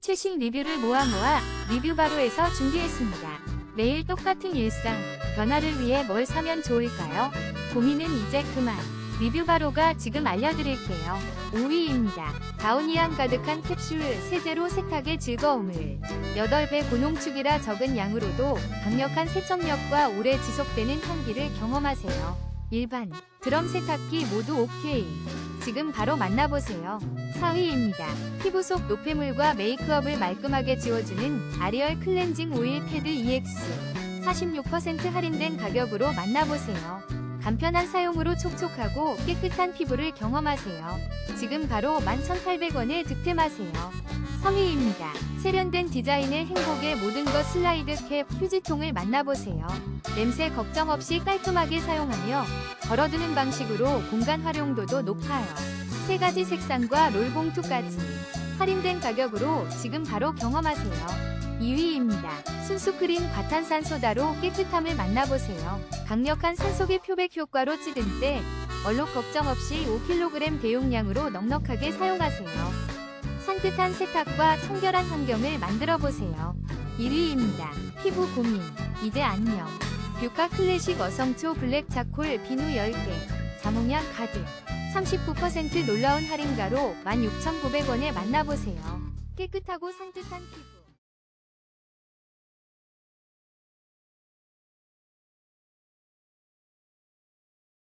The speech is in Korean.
최신 리뷰를 모아 모아 리뷰 바로에서 준비했습니다. 매일 똑같은 일상, 변화를 위해 뭘 사면 좋을까요? 고민은 이제 그만. 리뷰 바로가 지금 알려드릴게요. 5위입니다. 다우니향 가득한 캡슐 세제로 세탁의 즐거움을 8배 고농축이라 적은 양으로도 강력한 세척력과 오래 지속되는 향기를 경험하세요. 일반, 드럼 세탁기 모두 오케이. 지금 바로 만나보세요. 4위입니다. 피부 속 노폐물과 메이크업을 말끔하게 지워주는 아리얼 클렌징 오일 패드 EX. 46% 할인된 가격으로 만나보세요. 간편한 사용으로 촉촉하고 깨끗한 피부를 경험하세요. 지금 바로 11,800원에 득템하세요. 3위입니다. 세련된 디자인의 행복의 모든 것 슬라이드 캡 휴지통을 만나보세요. 냄새 걱정 없이 깔끔하게 사용하며 걸어두는 방식으로 공간 활용도도 높아요. 세 가지 색상과 롤봉투까지 할인된 가격으로 지금 바로 경험하세요. 2위입니다. 순수크림 과탄산 소다로 깨끗함을 만나보세요. 강력한 산소계 표백 효과로 찌든 때 얼룩 걱정 없이 5kg 대용량으로 넉넉하게 사용하세요. 산뜻한 세탁과 청결한 환경을 만들어 보세요. 1위입니다. 피부 고민 이제 안녕. 뷰카 클래식 어성초 블랙 차콜 비누 10개 자몽향 가득 39% 놀라운 할인가로 16,900원에 만나보세요. 깨끗하고 산뜻한 피부